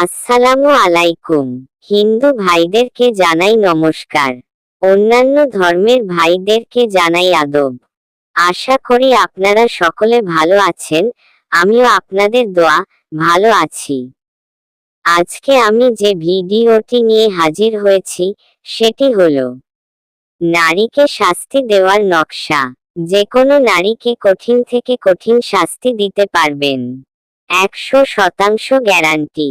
আসসালামু আলাইকুম। হিন্দু ভাইদেরকে জানাই নমস্কার। অন্যান্য ধর্মের ভাইদেরকে জানাই আদব। আশা করি আপনারা সকলে ভালো আছেন, আমিও আপনাদের দোয়া, ভালো আছি। আজকে আমি যে ভিডিওটি নিয়ে হাজির হয়েছি, সেটি হল নারীকে শাস্তি দেওয়ার নকশা। যে কোনো নারীকে কঠিন থেকে কঠিন শাস্তি দিতে পারবেন। একশো শতাংশ গ্যারান্টি।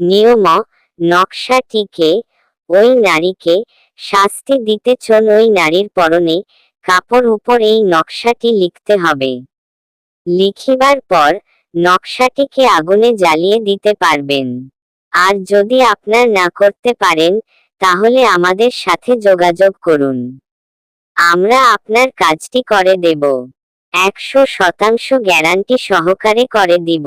নিয়ম নকশাটিকে ওই নারীকে শাস্তি দিতে চন ওই নারীর পরনে কাপড় উপর এই নকশাটি লিখতে হবে। লিখিবার পর নকশাটিকে আগুনে জ্বালিয়ে দিতে পারবেন। আর যদি আপনার না করতে পারেন, তাহলে আমাদের সাথে যোগাযোগ করুন। আমরা আপনার কাজটি করে দেব। একশো শতাংশ গ্যারান্টি সহকারে করে দিব।